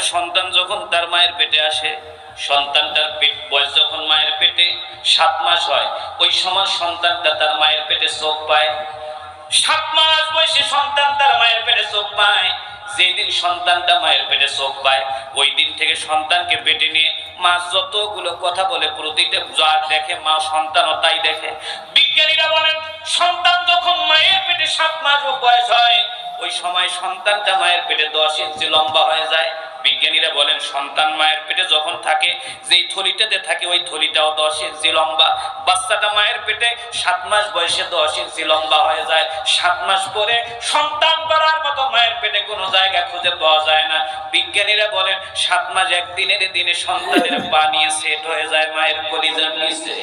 একটা সন্তান যখন তার মায়ের পেটে আসে, সন্তানটার পেট, বয়স যখন মায়ের পেটে সাত মাস হয়, ওই সময় সন্তানটা তার মায়ের পেটে চোখ পায়। সাত মাস বয়সে সন্তান তার মায়ের পেটে চোখ পায়। যেদিন সন্তানটা মায়ের পেটে চোখ পায়, ওই দিন থেকে সন্তানকে পেটে নিয়ে মা যতগুলো কথা বলে, প্রতিটা যা দেখে, মা সন্তানও তাই দেখে। বিজ্ঞানীরা বলেন, সন্তান যখন মায়ের পেটে সাত মাস বয়স হয়, ওই সময় সন্তানটা মায়ের পেটে দশ ইঞ্চি লম্বা হয়ে যায়। বিজ্ঞানীরা বলেন সন্তান মায়ের পেটে যখন থাকে যেই থলিটাতে থাকে ওই থলিটাও দশ ইঞ্চি লম্বা। বাচ্চাটা মায়ের পেটে সাত মাস বয়সে দশ ইঞ্চি লম্বা হয়ে যায়। সাত মাস পরে সন্তান করার মতো মায়ের পেটে কোনো জায়গা খুঁজে পাওয়া যায় না। বিজ্ঞানীরা বলেন সাত মাস একদিনের দিনে সন্তানের পা নিয়ে সেট হয়ে যায় মায়ের কলিজার নিচে।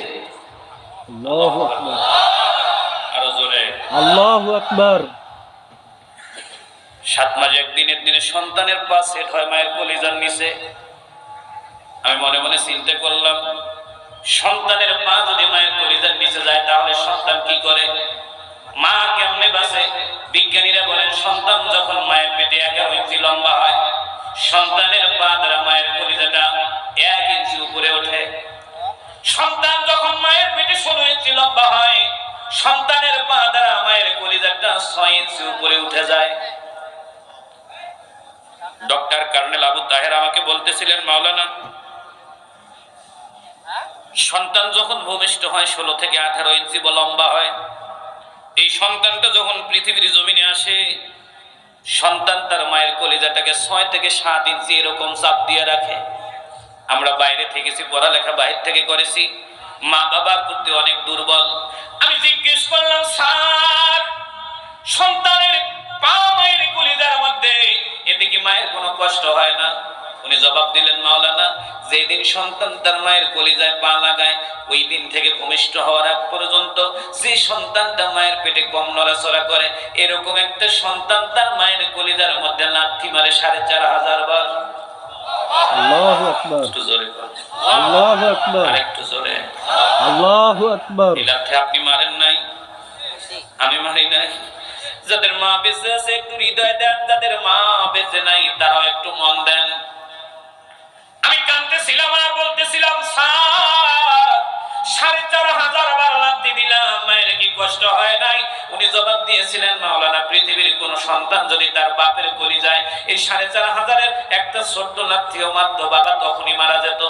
আল্লাহু আকবার আরও জোরে আল্লাহু আকবার সাত মাস একদিনের দিনে সন্তানের পা সেট হয় মায়ের কলিজার নিচে। আমি মনে মনে চিন্তা করলাম, সন্তানের পা যদি মায়ের কলিজার নিচে যায়, তাহলে সন্তান কি করে? মা কেমনে বাসে বিজ্ঞানীরা বলেন, সন্তান যখন মায়ের পেটে এগারো ইঞ্চি লম্বা হয়, সন্তানের পা দ্বারা মায়ের কলিজাটা এক ইঞ্চি উপরে ওঠে। সন্তান যখন মায়ের পেটে ষোলো ইঞ্চি লম্বা হয়, সন্তানের পা দ্বারা মায়ের কলিজাটা ছয় ইঞ্চি উপরে উঠে যায়। ডক্টর কর্নেল আবু তাহের আমাকে বলতেছিলেন, মাওলানা, সন্তান যখন ভূমিষ্ঠ হয়, ষোলো থেকে আঠারো ইঞ্চি লম্বা হয়, এই সন্তানটা যখন পৃথিবীর জমিনে আসে, সন্তান তার মায়ের কলিজাটাকে ছয় থেকে সাত ইঞ্চি এরকম চাপ দিয়ে রাখে। আমরা বাইরে থেকেছি, পড়ালেখা বাইরে থেকে করেছি। মা বাবার প্রতি অনেক দুর্বল। আমি জিজ্ঞেস করলাম, স্যার, সন্তানের পা মায়ের কি মায়ের কোনো কষ্ট হয় না। উনি জবাব দিলেন মাওলানা যেদিন সন্তান তার মায়ের কলিজায় পা লাগায় ওই দিন থেকে ভূমিষ্ঠ হওয়ার আগ পর্যন্ত যে সন্তানটা মায়ের পেটে কম নড়াচড়া করে এরকম একটা সন্তান তার মায়ের কলিজার মধ্যে লাথি মারে সাড়ে চার হাজার বার। আপনি মারেন নাই? আমি মারি নাই? যাদের মা বেঁচে আছে, একটু হৃদয় দেন। যাদের মা বেঁচে নাই, তারাও একটু মন দেন। আমি কাঁদতেছিলাম আর বলতেছিলাম সাড়ে চার হাজার বার লাথি দিলাম। মায়ের কি কষ্ট হয় নাই? উনি জবাব দিয়েছিলেন, মাওলানা, পৃথিবীর কোন সন্তান যদি তার বাপের কলি যায় এই সাড়ে চার হাজারের একটা ছোট্ট লাথিও মারতো, বাবা তখনই মারা যেত।